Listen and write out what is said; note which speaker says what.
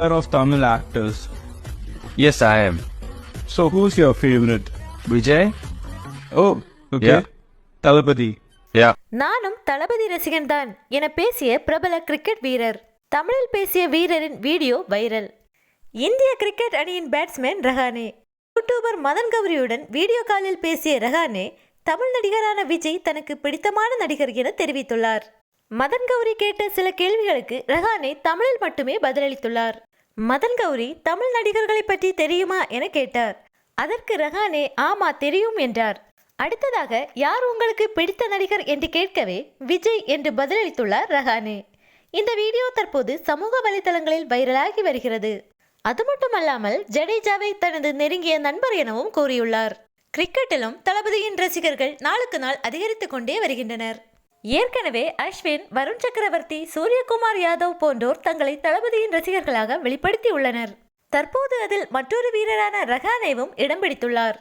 Speaker 1: of Tamil actors.
Speaker 2: Yes, I am.
Speaker 1: So who's your favorite?
Speaker 2: Vijay?
Speaker 1: Oh, okay.
Speaker 2: Yeah.
Speaker 1: Talapati.
Speaker 2: Yeah.
Speaker 3: நானும் தளபதி ரசிகன்தான் என பேசிய பிரபல cricket வீரர் தமிழில் பேசிய வீரரின் வீடியோ வைரல் இந்திய கிரிக்கெட் அணியின் பேட்ஸ்மேன் ரஹானே யூடியூபர் மதன் கௌரியுடன் வீடியோ காலில் பேசிய ரஹானே தமிழ் நடிகரான விஜய் தனக்கு பிடித்தமான நடிகர் என தெரிவித்துள்ளார் மதன் கௌரி கேட்ட சில கேள்விகளுக்கு ரஹானே தமிழில் மட்டுமே பதிலளித்துள்ளார் மதன் கௌரி தமிழ் நடிகர்களை பற்றி தெரியுமா என கேட்டார். அதற்கு ரஹானே ஆமா தெரியும் என்றார். அடுத்ததாக யார் உங்களுக்கு பிடித்த நடிகர் என்று கேட்கவே விஜய் என்று பதிலளித்துள்ளார் ரஹானே. இந்த வீடியோ தற்போது சமூக வலைதளங்களில் வைரலாகி வருகிறது. அது மட்டுமல்லாமல் ஜடேஜாவை தனது நெருங்கிய நண்பர் எனவும் கூறியுள்ளார். கிரிக்கெட்டிலும் தளபதியின் ரசிகர்கள் நாளுக்கு நாள் அதிகரித்துக் கொண்டே வருகின்றனர். ஏற்கனவே அஸ்வின் வருண் சக்கரவர்த்தி சூரியகுமார் யாதவ் போன்றோர் தங்களை தளபதியின் ரசிகர்களாக வெளிப்படுத்தியுள்ளனர். தற்போது அதில் மற்றொரு வீரரான ரஹானேவும் இடம் பிடித்துள்ளார்.